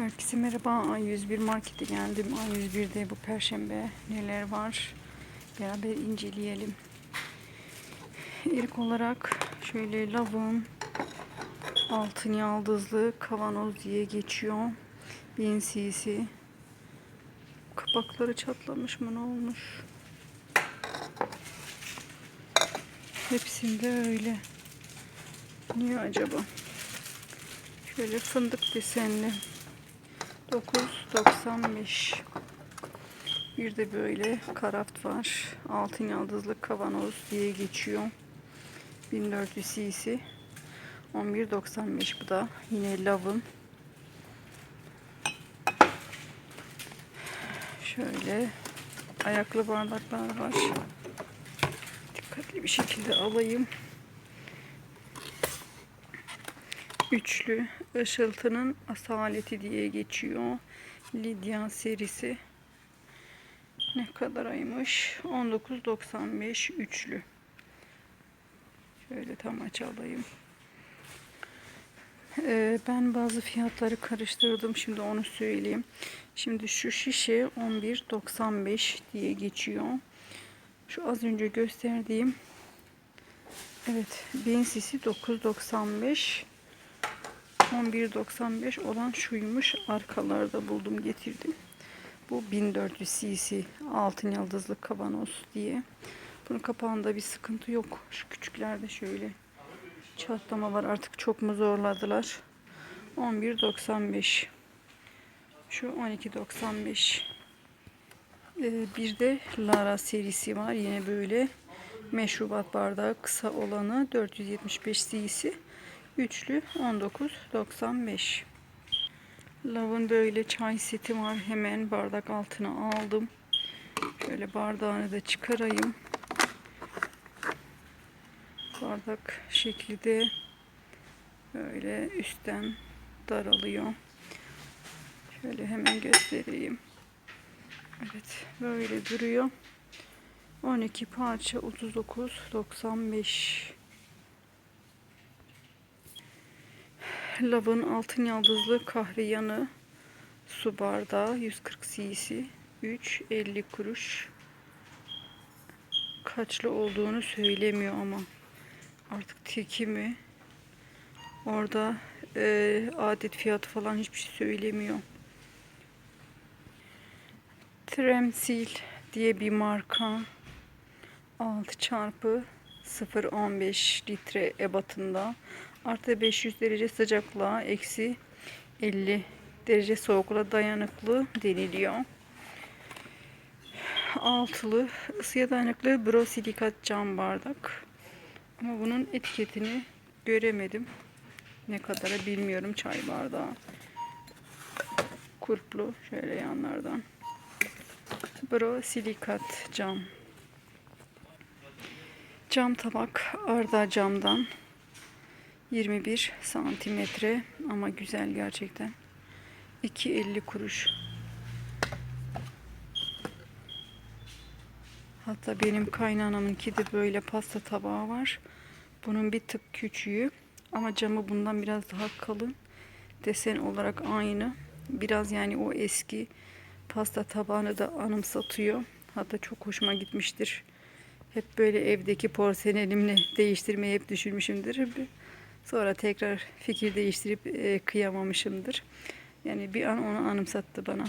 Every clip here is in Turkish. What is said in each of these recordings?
Herkese merhaba. A101 markete geldim. A101'de bu perşembe neler var? Beraber inceleyelim. İlk olarak şöyle lavın altın yaldızlı kavanoz diye geçiyor. 1000 cc. Kapakları çatlamış mı ne olmuş? Hepsinde öyle. Niye acaba? Şöyle fındık desenli. 9.95 Bir de böyle karaft var. Altın yaldızlı kavanoz diye geçiyor. 1400 cc. 11.95 bu da. Yine lavın. Şöyle ayaklı bardaklar var. Dikkatli bir şekilde alayım. Üçlü ışıltının asaleti diye geçiyor. Lidya serisi. Ne kadar aymış? 19.95 üçlü. Şöyle tam aç alayım. Ee, ben bazı fiyatları karıştırdım. Şimdi onu söyleyeyim. Şimdi şu şişe 11.95 diye geçiyor. Şu az önce gösterdiğim Evet, 1000 cc 9.95 11.95 olan şuymuş. Arkalarda buldum getirdim. Bu 1400 cc altın yıldızlı kavanoz diye. Bunun kapağında bir sıkıntı yok. Şu küçüklerde şöyle çatlama var. Artık çok mu zorladılar? 11.95 Şu 12.95 ee, Bir de Lara serisi var. Yine böyle meşrubat bardağı kısa olanı 475 cc. Üçlü 19.95. Lavın böyle çay seti var. Hemen bardak altına aldım. Şöyle bardağını da çıkarayım. Bardak şekli de böyle üstten daralıyor. Şöyle hemen göstereyim. Evet böyle duruyor. 12 parça 39.95 Lavın altın yıldızlı kahve yanı su bardağı 140 cc 3.50 kuruş. Kaçlı olduğunu söylemiyor ama artık teki mi? Orada e, adet fiyatı falan hiçbir şey söylemiyor. Tremsil diye bir marka. 6 çarpı 0.15 litre ebatında artı 500 derece sıcaklığa eksi 50 derece soğukluğa dayanıklı deniliyor. Altılı ısıya dayanıklı brosilikat cam bardak. Ama bunun etiketini göremedim. Ne kadara bilmiyorum çay bardağı. Kurplu şöyle yanlardan. Brosilikat cam. Cam tabak arda camdan 21 santimetre ama güzel gerçekten. 2.50 kuruş. Hatta benim kaynanamınki de böyle pasta tabağı var. Bunun bir tık küçüğü ama camı bundan biraz daha kalın. Desen olarak aynı. Biraz yani o eski pasta tabağını da anımsatıyor. Hatta çok hoşuma gitmiştir. Hep böyle evdeki porselenimle değiştirmeyi hep düşünmüşümdür. Sonra tekrar fikir değiştirip e, kıyamamışımdır. Yani bir an onu anımsattı bana.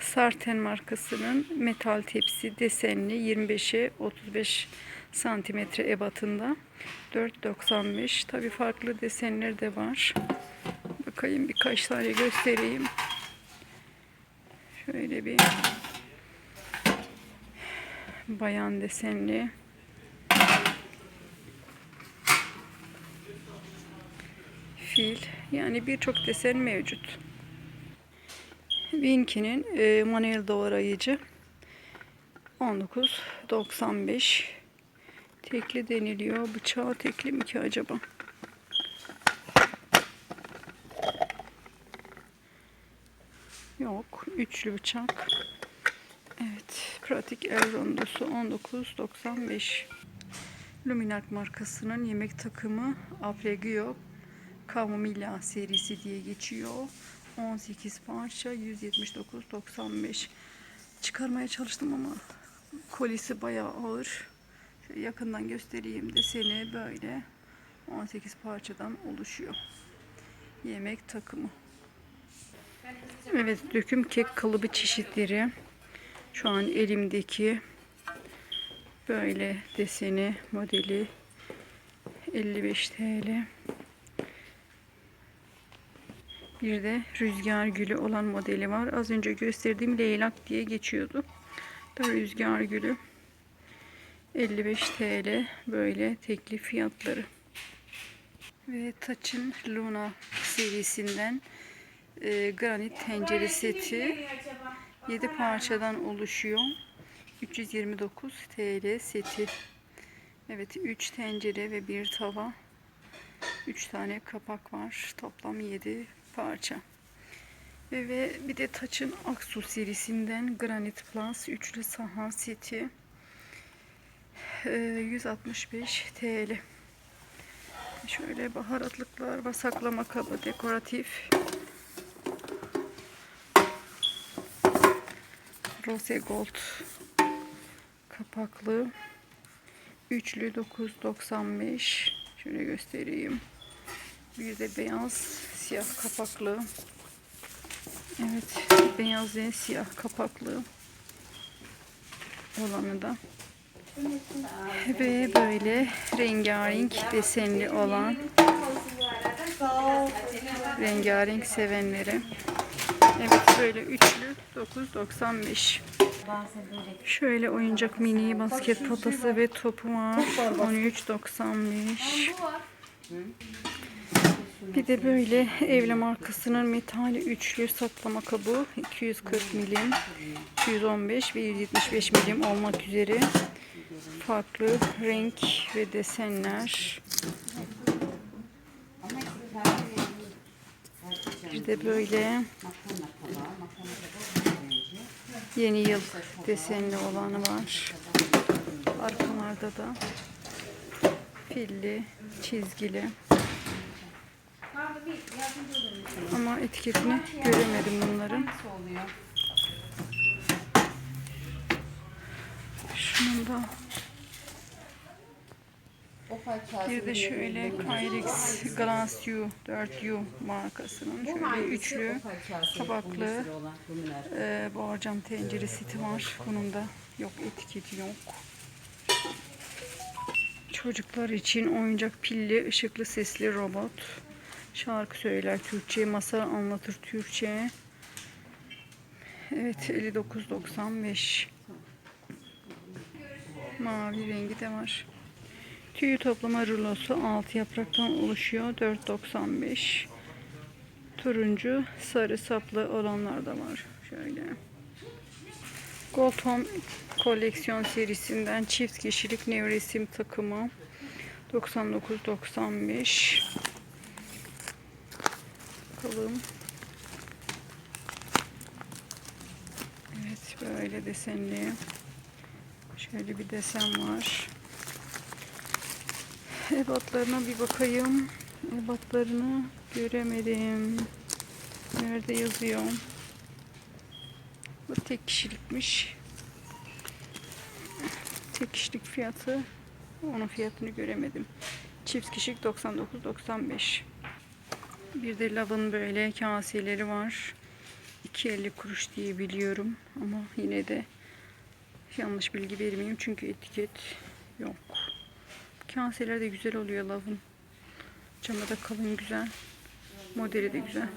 Sarten markasının metal tepsi desenli 25'e 35 santimetre ebatında. 4.95 tabi farklı desenler de var. Bakayım birkaç tane göstereyim. Şöyle bir bayan desenli fil yani birçok desen mevcut. Winky'nin e, manuel doğrayıcı 19.95 tekli deniliyor. Bıçağı tekli mi ki acaba? Yok. Üçlü bıçak. Evet. Pratik el rondosu 19.95 Luminac markasının yemek takımı Apregio Kamomilla serisi diye geçiyor. 18 parça 179.95. Çıkarmaya çalıştım ama kolisi bayağı ağır. Şöyle yakından göstereyim deseni böyle 18 parçadan oluşuyor. Yemek takımı. Evet döküm kek kalıbı çeşitleri. Şu an elimdeki böyle deseni modeli 55 TL. Bir de rüzgar gülü olan modeli var. Az önce gösterdiğim leylak diye geçiyordu. Da rüzgar gülü 55 TL böyle teklif fiyatları. Ve Taç'ın Luna serisinden e, granit tencere seti 7 parçadan oluşuyor. 329 TL seti. Evet 3 tencere ve bir tava. 3 tane kapak var. Toplam 7 parça. Ve, ve bir de Taç'ın Aksu serisinden Granit Plus üçlü sahan seti. Ee, 165 TL. Şöyle baharatlıklar var. Saklama kabı dekoratif. Rose Gold kapaklı. Üçlü 9.95. Şöyle göstereyim. Bir de beyaz siyah kapaklı. Evet, beyaz ve siyah kapaklı olanı da. Ve böyle rengarenk desenli olan rengarenk sevenlere. Evet böyle üçlü 9.95. Şöyle oyuncak mini basket potası ve topu var. 13.95. Bir de böyle evle markasının metali üçlü saklama kabı 240 milim, 215 ve 175 milim olmak üzere farklı renk ve desenler. Bir de böyle yeni yıl desenli olanı var. Arkalarda da filli, çizgili. Ama etiketini göremedim bunların. Şunun da bir de şöyle Kyrex Glass U 4U markasının şöyle üçlü tabaklı e, borcam tencere seti var. Bunun da yok etiketi yok. Çocuklar için oyuncak pilli ışıklı sesli robot. Şarkı söyler Türkçe, masal anlatır Türkçe. Evet 59.95. Mavi rengi de var. Tüy toplama rulosu 6 yapraktan oluşuyor. 4.95. Turuncu, sarı saplı olanlar da var. Şöyle. Gold Home koleksiyon serisinden çift kişilik nevresim takımı 99.95 Bakalım. Evet böyle desenli. Şöyle bir desen var. Ebatlarına bir bakayım. Ebatlarını göremedim. Nerede yazıyor? Bu tek kişilikmiş. Tek kişilik fiyatı. Onun fiyatını göremedim. Çift kişilik 99.95. Bir de lavın böyle kaseleri var. 2.50 kuruş diye biliyorum. Ama yine de yanlış bilgi vermeyeyim. Çünkü etiket yok. Kaseler de güzel oluyor lavın. Camı da kalın güzel. Modeli de güzel.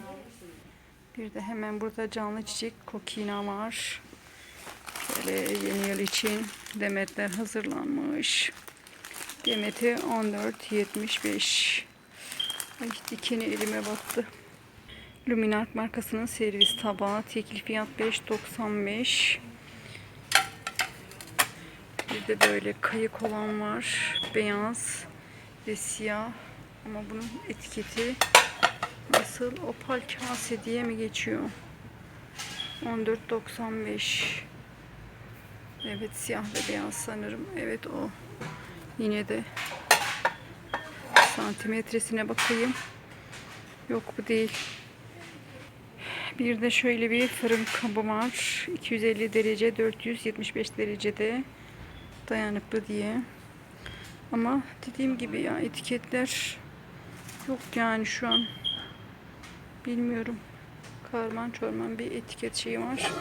Bir de hemen burada canlı çiçek kokina var. Böyle yeni yıl için demetler hazırlanmış. Demeti 14.75. Ay dikeni elime battı. Luminart markasının servis tabağı. Teklif fiyat 5.95. Bir de böyle kayık olan var. Beyaz ve siyah. Ama bunun etiketi nasıl? Opal kase diye mi geçiyor? 14.95. Evet siyah ve beyaz sanırım. Evet o. Yine de santimetresine bakayım. Yok bu değil. Bir de şöyle bir fırın kabı var. 250 derece 475 derecede dayanıklı diye. Ama dediğim gibi ya etiketler yok yani şu an. Bilmiyorum. Karman çorman bir etiket şeyi var.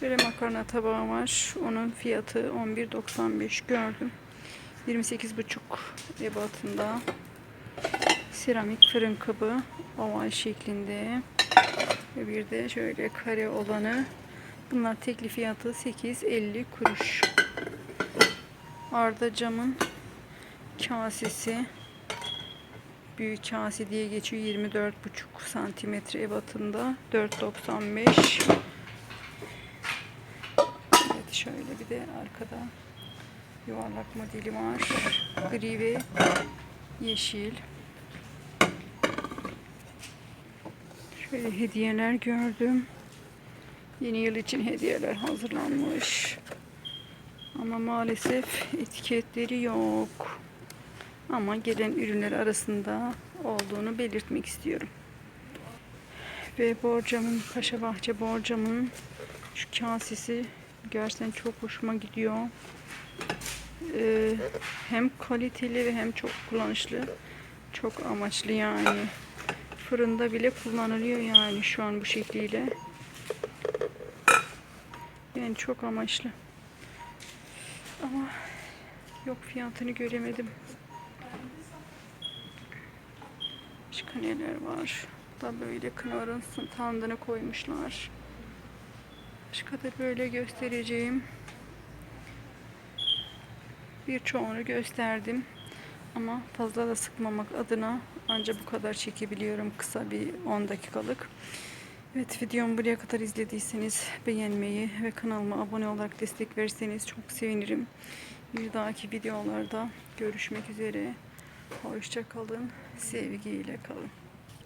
Şöyle makarna tabağı var. Onun fiyatı 11.95 gördüm. 28,5 ebatında. Seramik fırın kabı oval şeklinde. Ve bir de şöyle kare olanı. Bunlar tekli fiyatı 8.50 kuruş. Arda camın kasesi büyük kase diye geçiyor 24,5 santimetre ebatında 4.95 Evet şöyle bir de arkada yuvarlak modeli var gri ve yeşil şöyle hediyeler gördüm yeni yıl için hediyeler hazırlanmış ama maalesef etiketleri yok. Ama gelen ürünler arasında olduğunu belirtmek istiyorum. Ve borcamın, Paşabahçe borcamın şu kasesi gerçekten çok hoşuma gidiyor. Ee, hem kaliteli ve hem çok kullanışlı. Çok amaçlı yani. Fırında bile kullanılıyor yani şu an bu şekliyle. Yani çok amaçlı. Ama yok fiyatını göremedim. Başka neler var? Da böyle kınarın standını koymuşlar. Başka da böyle göstereceğim. Birçoğunu gösterdim. Ama fazla da sıkmamak adına ancak bu kadar çekebiliyorum. Kısa bir 10 dakikalık. Evet videomu buraya kadar izlediyseniz beğenmeyi ve kanalıma abone olarak destek verirseniz çok sevinirim. Bir dahaki videolarda görüşmek üzere. Hoşça kalın. Sevgiyle kalın.